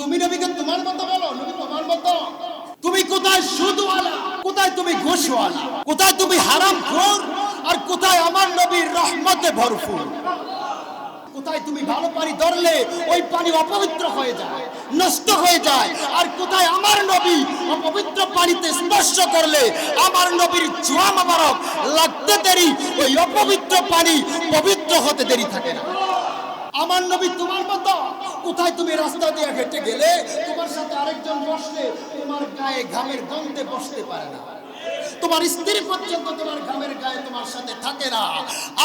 তুমি নবীকে তোমার মতো বলো, নবী তোমার মতো। তুমি কোথায় সুদওয়ালা, কোথায় তুমি ঘুষওয়ালা, কোথায় তুমি হারাম খোর আর কোথায় আমার নবীর রহমতে ভরপুর। কোথায় তুমি ভালো পানি ধরলে, ওই পানি অপবিত্র হয়ে যায়, নষ্ট হয়ে যায়। আর কোথায় আমার নবী অপবিত্র পানিতে স্পর্শ করলে, আমার নবীর ছোঁয়া মাবারক লাগতে দেরি, ওই অপবিত্র পানি পবিত্র হতে দেরি থাকে না। আমার নবী তোমার মতো। কোথায় তুমি রাস্তা দিয়ে হেঁটে গেলে তোমার সাথে আরেকজন বসলে তোমার গায়ে ঘামের গন্ধে বসতে পারে না। তোমার স্ত্রী পর্যন্ত তোমার ঘামের গায়ে তোমার সাথে থাকে না।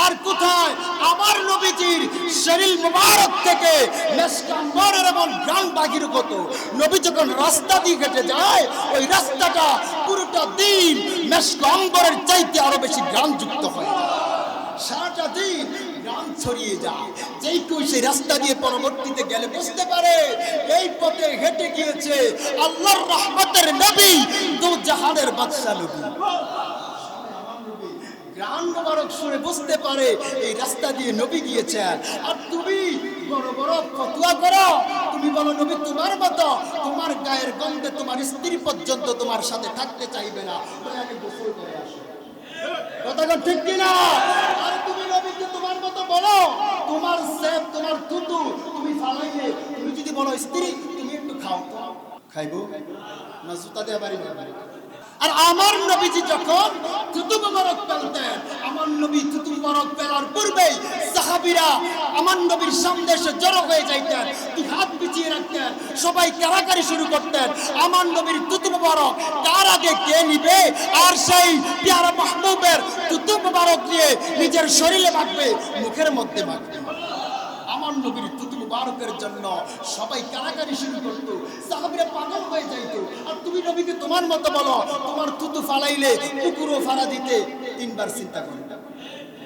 আর কোথায়? আমার নবীজির শরীর মুবারক থেকে মেসকাম্বরের এমন গ্রাম বাগির কত নবী যখন রাস্তা দিয়ে হেঁটে যায়, ওই রাস্তাটা পুরোটা দিন মেসকাম্বরের চাইতে আরও বেশি গ্রামযুক্ত হয়ে। যায় সারাটা দিন ছড়িয়ে যায়। যেই কেউ সেই রাস্তা দিয়ে পরবর্তীতে গেলে বুঝতে পারে, এই পথে হেঁটে গিয়েছে আল্লাহর রহমতের নবী দু জাহানের নবী। গ্রাম মোবারক শুনে বুঝতে পারে, এই রাস্তা দিয়ে নবী গিয়েছেন। আর তুমি বড় বড় ফতুয়া করো। তুমি বলো, নবী, তোমার মতো তোমার গায়ের গন্ধে তোমার স্ত্রী পর্যন্ত তোমার সাথে থাকতে চাইবে না। ঠিক কিনা আর তুমি নবীকে তোমার মতো বলো সেব তোমার তুতু তুমি ফালাইলে, তুমি যদি বলো, স্ত্রী, তুমি একটু খাও। না, জুতা বাড়ি বাড়ি আর আমার নবীজি যখন মোবারক পেলতেন আমার নবী মোবারক পেলার পূর্বেই সাহাবীরা আমার নবীর জড়ো হয়ে যাইতেন হাত বিছিয়ে রাখতেন, সবাই কারাকারি শুরু করতেন। আমার নবীর থুতু মোবারক কার আগে কে নিবে? আর সেই পিয়ারা মাহবুবের থুতু মোবারক নিয়ে নিজের শরীরে মাখবে, মুখের মধ্যে মাখবে। আমার নবীর তুতুল মুবারকের জন্য সবাই কারাকারি শুরু করতো, সাহাবীরা পাগল হয়ে যাইত। আর তুমি নবীকে তোমার মতো বলো, তোমার তুতু ফালাইলে কুকুরও ফালা দিতে তিনবার চিন্তা করবে